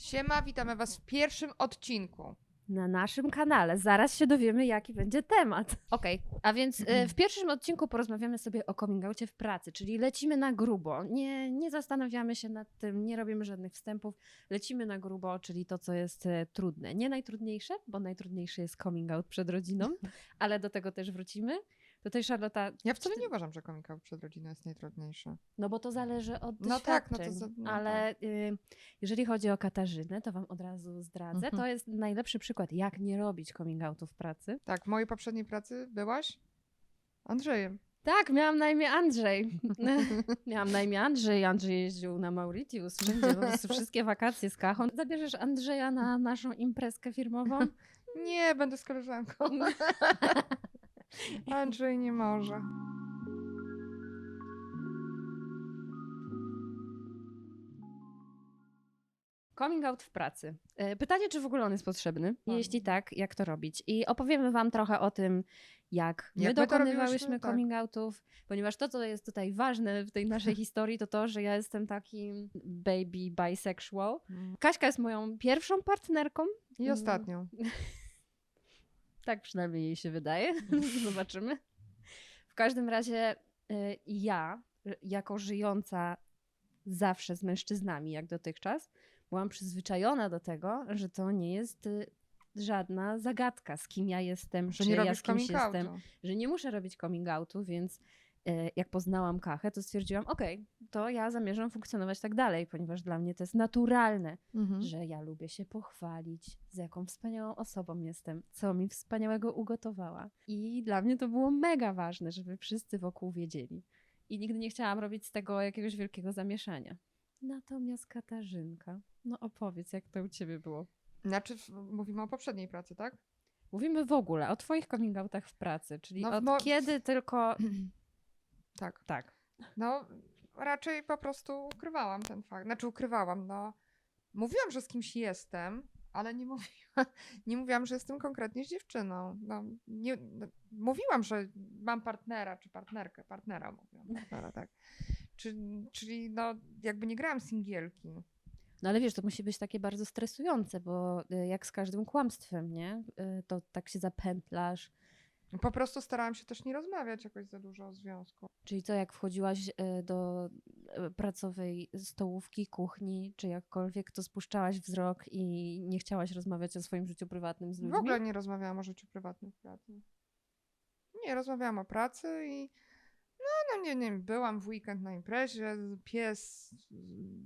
Siema, witamy Was w pierwszym odcinku. Na naszym kanale. Zaraz się dowiemy, jaki będzie temat. Okej, a więc e, w pierwszym odcinku porozmawiamy sobie o coming outie w pracy, czyli lecimy na grubo. Nie, nie zastanawiamy się nad tym, nie robimy żadnych wstępów. Lecimy na grubo, czyli to, co jest e, trudne. Nie najtrudniejsze, bo najtrudniejszy jest coming out przed rodziną, ale do tego też wrócimy. Tutaj Charlotta, Ja wcale nie uważam, że komika przed rodziną jest najtrudniejszy. no bo to zależy od No tak, no to doświadczeń. za- no ale y, jeżeli chodzi o Katarzynę, to wam od razu zdradzę. Mhm. To jest najlepszy przykład, jak nie robić coming outu w pracy. Tak, w mojej poprzedniej pracy byłaś Andrzejem. Tak, miałam na imię Andrzej. miałam na imię Andrzej. Andrzej jeździł na Mauritius, wszędzie, po prostu wszystkie wakacje z Kachą. Zabierzesz Andrzeja na naszą imprezkę firmową? Nie, będę z koleżanką. Andrzej nie może. Coming out w pracy. E, Pytanie, czy w ogóle on jest potrzebny? Jeśli tak, jak to robić? I opowiemy wam trochę o tym, jak my Jak my dokonywałyśmy tak. coming outów, ponieważ to, co jest tutaj ważne w tej naszej historii, to to, że ja jestem takim baby bisexual. Kaśka jest moją pierwszą partnerką. I Mm. ostatnią. Tak przynajmniej jej się wydaje. Zobaczymy. W każdym razie y, ja, y, jako żyjąca zawsze z mężczyznami, jak dotychczas, byłam przyzwyczajona do tego, że to nie jest y, żadna zagadka, z kim ja jestem, Że nie ja z kimś jestem, że nie muszę robić coming outu, więc jak poznałam Kachę, to stwierdziłam, okej, to ja zamierzam funkcjonować tak dalej, ponieważ dla mnie to jest naturalne, Mhm. że ja lubię się pochwalić, z jaką wspaniałą osobą jestem, co mi wspaniałego ugotowała. I dla mnie to było mega ważne, żeby wszyscy wokół wiedzieli. I nigdy nie chciałam robić z tego jakiegoś wielkiego zamieszania. Natomiast Katarzynka, no opowiedz, jak to u ciebie było. Znaczy, mówimy o poprzedniej pracy, tak? Mówimy w ogóle o twoich coming outach w pracy, czyli No od kiedy tylko... Tak. Tak. No, raczej po prostu ukrywałam ten fakt. Znaczy, ukrywałam, no. Mówiłam, że z kimś jestem, ale nie mówiłam, nie mówiłam że jestem konkretnie z dziewczyną. No, nie, no, mówiłam, że mam partnera, czy partnerkę, partnera mówiłam, partnera, tak. Czy, czyli, no, jakby nie grałam singielki. No ale wiesz, to musi być takie bardzo stresujące, bo y, jak z każdym kłamstwem, nie? Y, To tak się zapętlasz, Po prostu starałam się też nie rozmawiać jakoś za dużo o związku. Czyli co, jak wchodziłaś e, do e, pracowej stołówki, kuchni, czy jakkolwiek, to spuszczałaś wzrok i nie chciałaś rozmawiać o swoim życiu prywatnym z ludźmi? W ogóle nie rozmawiałam o życiu prywatnym pracy. Nie, rozmawiałam o pracy i no, no nie, nie, byłam w weekend na imprezie, pies,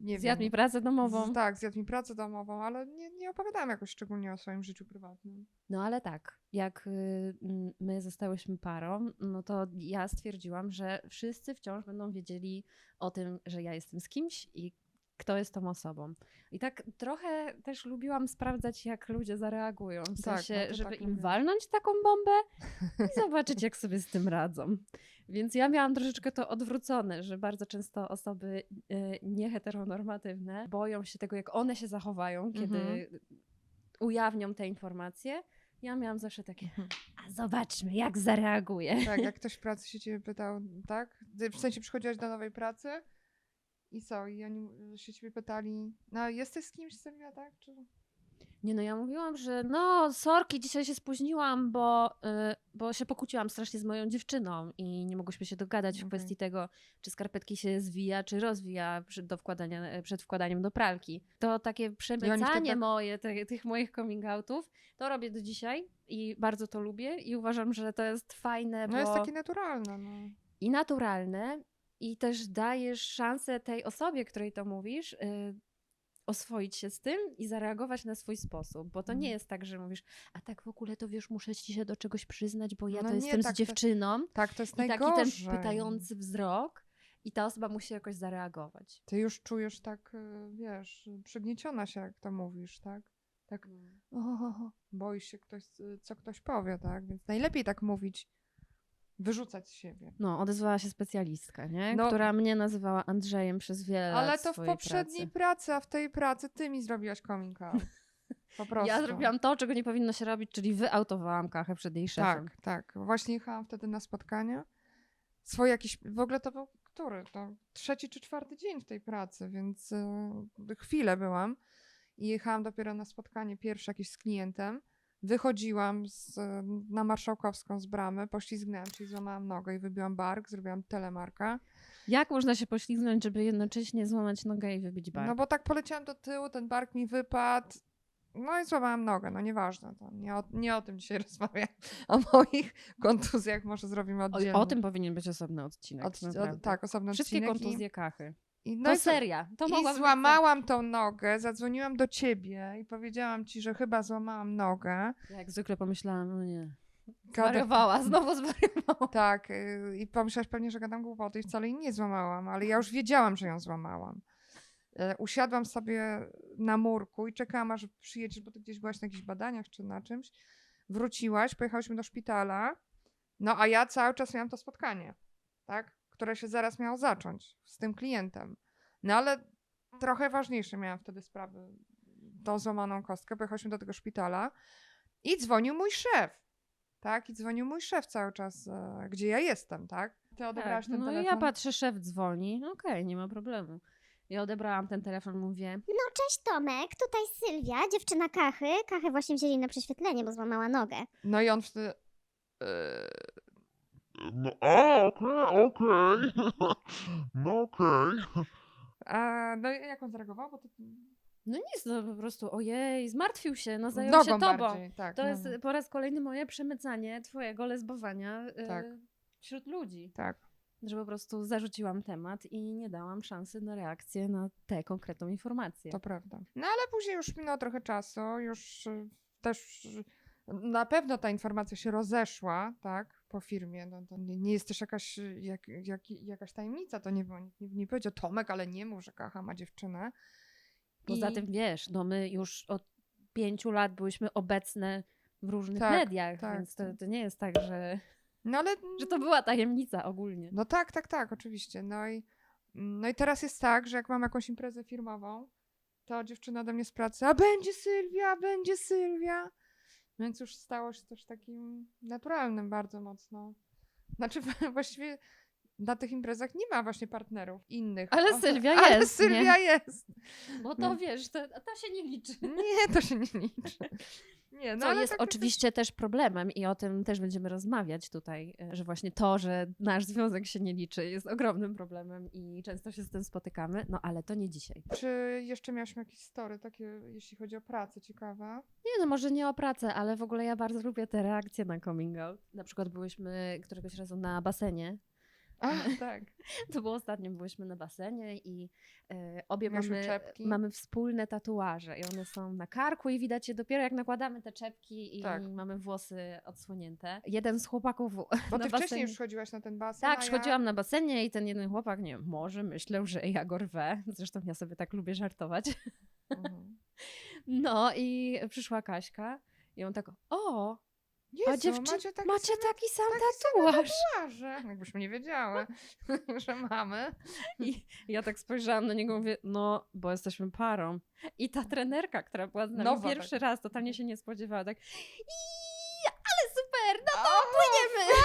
nie Zjadł wiem. mi pracę domową. Z, tak, zjadł mi pracę domową, ale nie, nie opowiadałam jakoś szczególnie o swoim życiu prywatnym. No ale tak, jak y, my zostałyśmy parą, no to ja stwierdziłam, że wszyscy wciąż będą wiedzieli o tym, że ja jestem z kimś i kto jest tą osobą. I tak trochę też lubiłam sprawdzać, jak ludzie zareagują. W Tak, sensie, no to żeby tak im lubię. walnąć taką bombę i zobaczyć, jak sobie z tym radzą. Więc ja miałam troszeczkę to odwrócone, że bardzo często osoby y, nieheteronormatywne boją się tego, jak one się zachowają, kiedy Mhm. ujawnią te informacje. Ja miałam zawsze takie, a zobaczmy, jak zareaguje. Tak, jak ktoś w pracy się ciebie pytał, tak? W sensie przychodziłaś do nowej pracy i co? I oni się ciebie pytali, no jesteś z kimś, Sylwia, tak? Czy... Nie no, ja mówiłam, że no, sorki, dzisiaj się spóźniłam, bo, y, bo się pokłóciłam strasznie z moją dziewczyną i nie mogłyśmy się dogadać w kwestii tego, czy skarpetki się zwija, czy rozwija przed, do wkładania, e, przed wkładaniem do pralki. To takie przemycanie tak- moje, te, tych moich coming outów, to robię do dzisiaj i bardzo to lubię i uważam, że to jest fajne, No bo jest takie naturalne, no. i naturalne i też dajesz szansę tej osobie, której to mówisz, y, oswoić się z tym i zareagować na swój sposób, bo to nie Mhm. jest tak, że mówisz, a tak w ogóle to wiesz, muszę ci się do czegoś przyznać, bo ja No to nie, jestem tak z to- dziewczyną Tak, to jest i taki najgorzej. ten pytający wzrok i ta osoba musi jakoś zareagować. Ty już czujesz tak, y, wiesz, przygnieciona się, jak to mówisz, tak? Tak, o, o, boisz się, ktoś, co ktoś powie, tak? Więc najlepiej tak mówić, wyrzucać z siebie. No, odezwała się specjalistka, nie? No. która mnie nazywała Andrzejem przez wiele lat Ale to w poprzedniej pracy. pracy, a w tej pracy ty mi zrobiłaś coming out. Po prostu. Ja zrobiłam to, czego nie powinno się robić, czyli wyautowałam Kachę przed jej szefem. Tak, tak. Właśnie jechałam wtedy na spotkania. Swoje jakieś, w ogóle to był który? To trzeci czy czwarty dzień w tej pracy, więc y, chwilę byłam. i jechałam dopiero na spotkanie pierwsze jakieś z klientem. Wychodziłam z, na Marszałkowską z bramy, poślizgnęłam się i złamałam nogę i wybiłam bark, zrobiłam telemarka. Jak można się poślizgnąć, żeby jednocześnie złamać nogę i wybić bark? No bo tak poleciałam do tyłu, ten bark mi wypadł. No i złamałam nogę, no nieważne. To nie, o, nie o tym dzisiaj rozmawiam. O moich kontuzjach może zrobimy oddzielnie. o, o tym powinien być osobny odcinek. Od, od, tak, osobny Wszystkie odcinek. kontuzje kachy. I, no to i seria. To I być złamałam tą nogę, zadzwoniłam do ciebie i powiedziałam ci, że chyba złamałam nogę. Jak zwykle pomyślałam, no nie. Zwariowała, znowu zwariowała. Tak, y, i pomyślałaś pewnie, że gadam głupoty i wcale jej nie złamałam, ale ja już wiedziałam, że ją złamałam. E, Usiadłam sobie na murku i czekałam, aż przyjedziesz, bo ty gdzieś byłaś na jakichś badaniach czy na czymś. Wróciłaś, pojechałyśmy do szpitala, no a ja cały czas miałam to spotkanie, tak? Które się zaraz miało zacząć z tym klientem. No ale trochę ważniejsze miałam wtedy sprawy, tą złamaną kostkę. Pojechałyśmy do tego szpitala i dzwonił mój szef. Tak, i dzwonił mój szef cały czas, e, gdzie ja jestem, tak? Ty odebrałaś Tak, ten no i telefon. ja patrzę, szef dzwoni. No Okej, nie ma problemu. Ja odebrałam ten telefon, mówię, No cześć Tomek, tutaj Sylwia, dziewczyna Kachy. Kachę właśnie wzięli na prześwietlenie, bo złamała nogę. No i on wtedy... e, No, a, okej, okej. No okej. A, no i jak on zareagował? Bo to... no nic, no po prostu ojej, zmartwił się, no zajął Nogą się tobą. bardziej, tak. To no, jest po raz kolejny moje przemycanie twojego lesbowania y, Tak. wśród ludzi. Tak. Że po prostu zarzuciłam temat i nie dałam szansy na reakcję na tę konkretną informację. To prawda. No ale później już minęło trochę czasu, już y, też y, na pewno ta informacja się rozeszła, tak, po firmie. No, to nie, nie jest też jakaś, jak, jak, jakaś tajemnica, to nie nie, nie powiedział Tomek, ale nie mów, że Kacha ma dziewczynę. Poza I- tym wiesz, no my już od pięciu lat byłyśmy obecne w różnych Tak, mediach, tak, więc to, tak. to nie jest tak, że, No ale... że to była tajemnica ogólnie. No tak, tak, tak, oczywiście. No i, no i teraz jest tak, że jak mam jakąś imprezę firmową, to dziewczyna do mnie z pracy, a będzie Sylwia, będzie Sylwia. Więc już stało się też takim naturalnym bardzo mocno. Znaczy właściwie na tych imprezach nie ma właśnie partnerów innych. Ale O, Sylwia ale jest, nie? Sylwia jest. Bo to No. wiesz, to, to się nie liczy. Nie, to się nie liczy. Nie, no Co ale jest tak oczywiście też problemem i o tym też będziemy rozmawiać tutaj, e, że właśnie to, że nasz związek się nie liczy jest ogromnym problemem i często się z tym spotykamy, no ale to nie dzisiaj. Czy jeszcze miałaś jakieś story takie, jeśli chodzi o pracę, ciekawe? Nie no, może nie o pracę, ale w ogóle ja bardzo lubię te reakcje na coming out. Na przykład byłyśmy któregoś razu na basenie. A, tak. To było ostatnio, byłyśmy na basenie i e, obie mamy, czepki. mamy wspólne tatuaże i one są na karku i widać je dopiero jak nakładamy te czepki i Tak. mamy włosy odsłonięte. Jeden z chłopaków Bo ty basenie... wcześniej już chodziłaś na ten basen, Tak, ja... na basenie i ten jeden chłopak, nie może myślał, że ja go rwę. Zresztą ja sobie tak lubię żartować. Mhm. No i przyszła Kaśka i on tak, o, Jezu, a dziewczyn, macie taki macie sam taki sam taki tatuaż. tatuaże. Jakbyśmy nie wiedziały, że mamy. I ja tak spojrzałam na niego i mówię, no, bo jesteśmy parą. I ta trenerka, która była z nami Nowa pierwszy tak. raz, totalnie się nie spodziewała, tak, "Ii, ale super, no to płyniemy.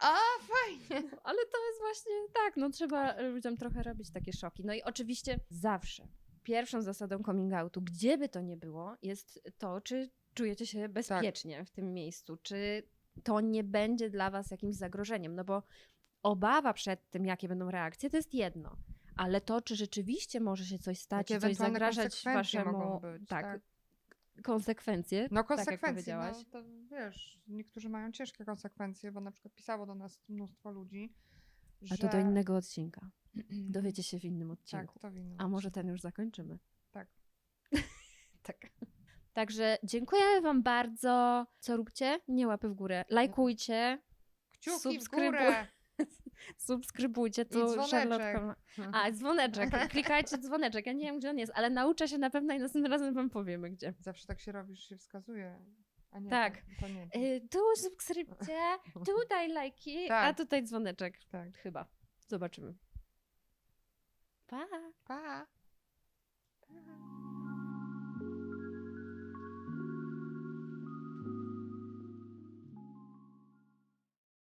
A, fajnie. Ale to jest właśnie tak, no trzeba ludziom trochę robić takie szoki. No i oczywiście zawsze pierwszą zasadą coming outu, gdzie by to nie było, jest to, czy czujecie się bezpiecznie w tym miejscu, czy to nie będzie dla was jakimś zagrożeniem, no bo obawa przed tym, jakie będą reakcje, to jest jedno. Ale to, czy rzeczywiście może się coś stać Jakie coś zagrażać konsekwencje waszemu... mogą być, tak, tak. konsekwencje, No tak jak konsekwencje, no to wiesz, niektórzy mają ciężkie konsekwencje, bo na przykład pisało do nas mnóstwo ludzi, A że... to do innego odcinka. Dowiecie się w innym odcinku. Tak, to w innym A może ten już zakończymy? Tak. tak. Także dziękujemy Wam bardzo. Co róbcie? Nie łapy w górę. Lajkujcie, Kciuki w górę. subskrybujcie. Tu ma... A, dzwoneczek. Klikajcie dzwoneczek. Ja nie wiem, gdzie on jest, ale nauczę się na pewno i następnym razem Wam powiemy, gdzie. Zawsze tak się robi, że się wskazuje. A nie, Tak. To, to nie. Y, tu subskrypcje, tutaj lajki, a Tak. tutaj dzwoneczek. Tak. Chyba. Zobaczymy. Bye. Bye. Bye.